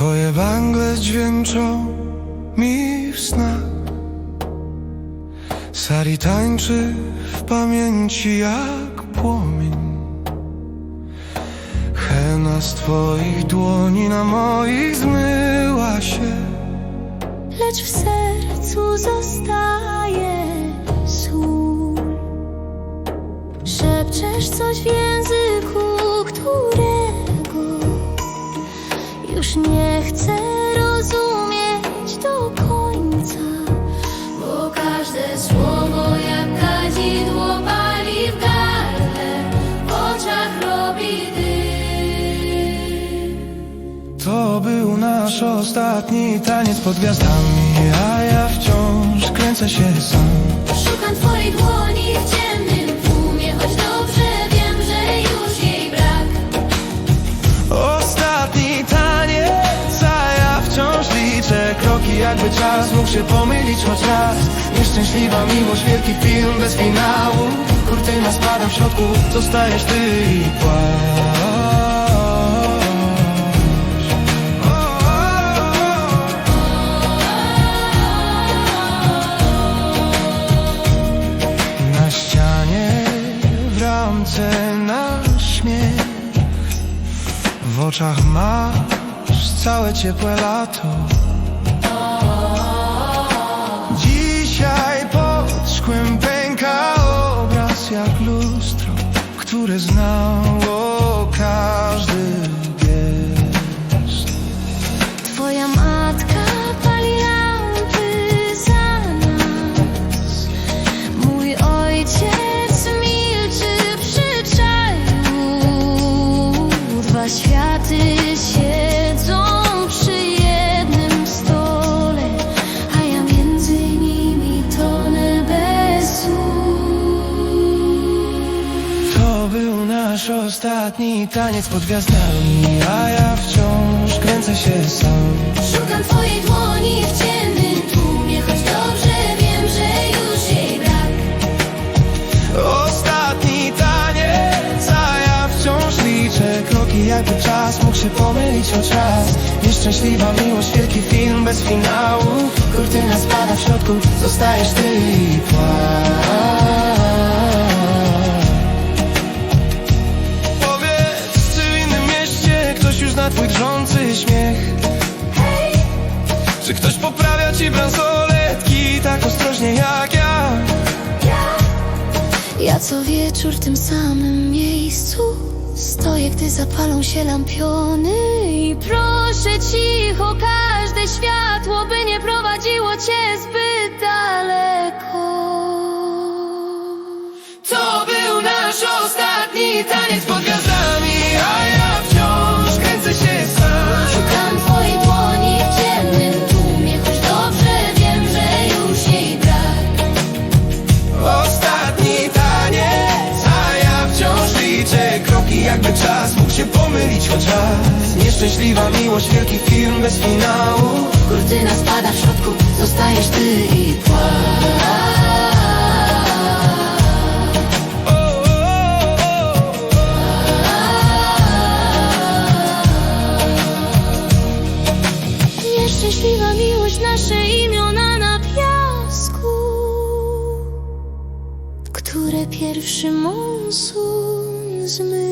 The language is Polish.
Twoje bangle dźwięczą mi w snach. Sari tańczy w pamięci jak płomień. Hena z twoich dłoni na moich zmyła się. Lecz w sercu zostaje sól. Szepczesz coś w języku, którego już nie chcę rozumieć do końca, bo każde słowo jak kadzidło pali w gardle, w oczach robi dym. To był nasz ostatni taniec pod gwiazdami A ja wciąż kręcę się sam się pomylić choć raz. Nieszczęśliwa miłość, wielki film bez finału. Kurtyna spada w środku, zostajesz ty i płacz. Na ścianie, w ramce nasz śmiech W oczach masz całe ciepłe lato jak lustro Które znało każdy gest. Twoja był nasz ostatni taniec pod gwiazdami A ja wciąż kręcę się sam. Szukam twojej dłoni w ciemnym tłumie Choć dobrze wiem, że już jej brak. Ostatni taniec, a ja wciąż liczę kroki Jakby czas mógł się pomylić choć raz Nieszczęśliwa miłość, wielki film bez finału. Kurtyna spada w środku, zostajesz ty i płacz zna twój drżący śmiech. Czy ktoś poprawia ci bransoletki tak ostrożnie jak ja? Ja co wieczór w tym samym miejscu Stoję, gdy zapalą się lampiony I proszę cicho każde światło By nie prowadziło cię zbyt daleko. To był nasz ostatni taniec pod czas mógł się pomylić choć raz. Nieszczęśliwa miłość, wielki film bez finału. Kurtyna spada w środku, zostajesz ty i płacz. Nieszczęśliwa miłość, nasze imiona na piasku Które pierwszy monsun zmył